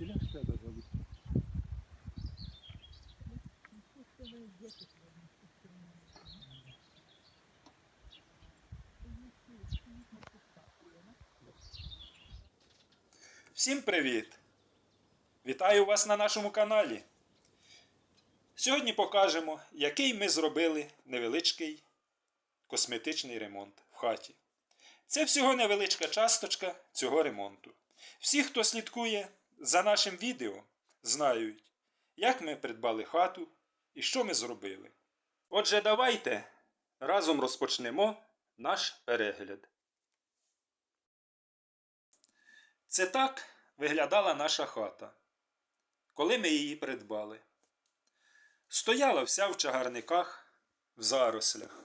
звідсіля ж треба. Всім привіт! Вітаю вас на нашому каналі. Сьогодні покажемо, який ми зробили невеличкий косметичний ремонт в хаті. Це всього невеличка часточка цього ремонту. Всі, хто слідкує за нашим відео, знають, як ми придбали хату і що ми зробили. Отже, давайте разом розпочнемо наш перегляд. Це так виглядала наша хата, коли ми її придбали. Стояла вся в чагарниках, в зарослях.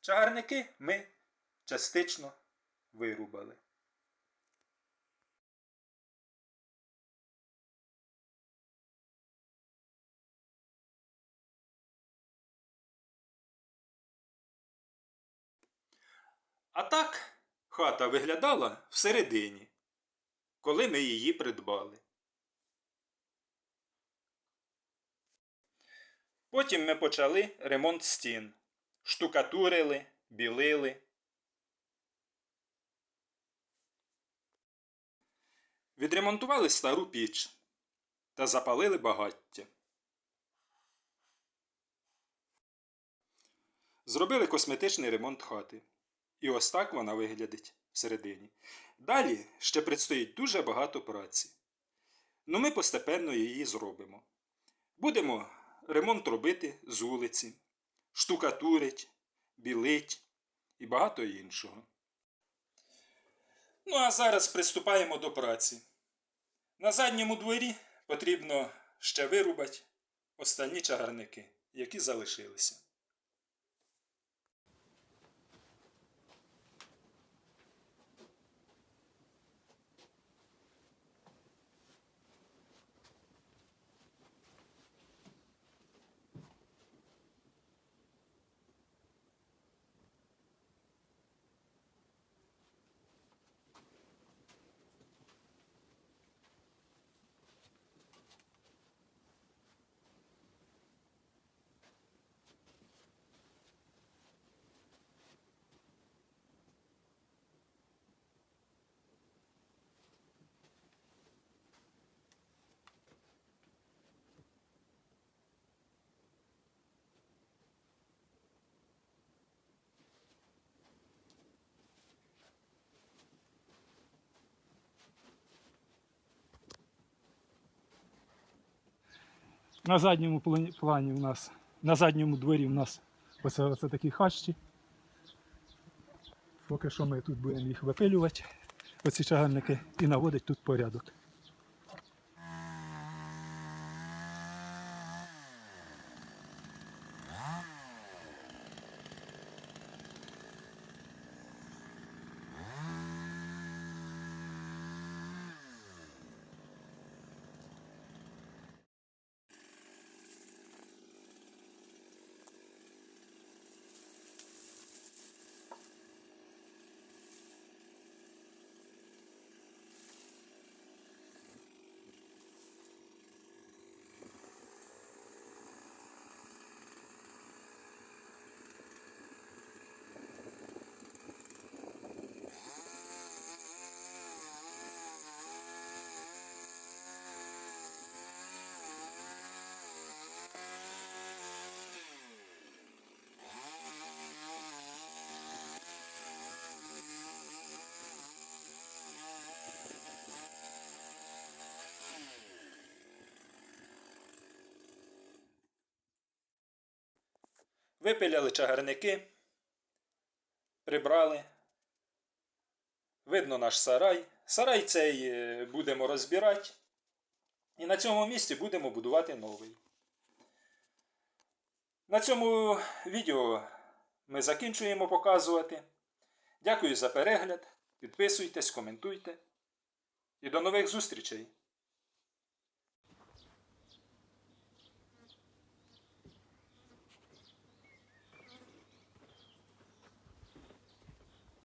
Чагарники ми частично вирубали. А так хата виглядала всередині, коли ми її придбали. Потім ми почали ремонт стін, штукатурили, білили. Відремонтували стару піч та запалили багаття. Зробили косметичний ремонт хати. І ось так вона виглядить всередині. Далі ще предстоїть дуже багато праці. Ну ми постепенно її зробимо. Будемо ремонт робити з вулиці, штукатурить, білить і багато іншого. Ну а зараз приступаємо до праці. На задньому дворі потрібно ще вирубати останні чагарники, які залишилися. На задньому плані- у нас, на задньому дворі у нас оце, оце такі хащі. Поки що ми тут будемо їх випилювати, оці чагарники, і наводити тут порядок. Випиляли чагарники, прибрали. Видно наш сарай. Сарай цей е, будемо розбирати. І на цьому місці будемо будувати новий. На цьому відео ми закінчуємо показувати. Дякую за перегляд. Підписуйтесь, коментуйте. І до нових зустрічей!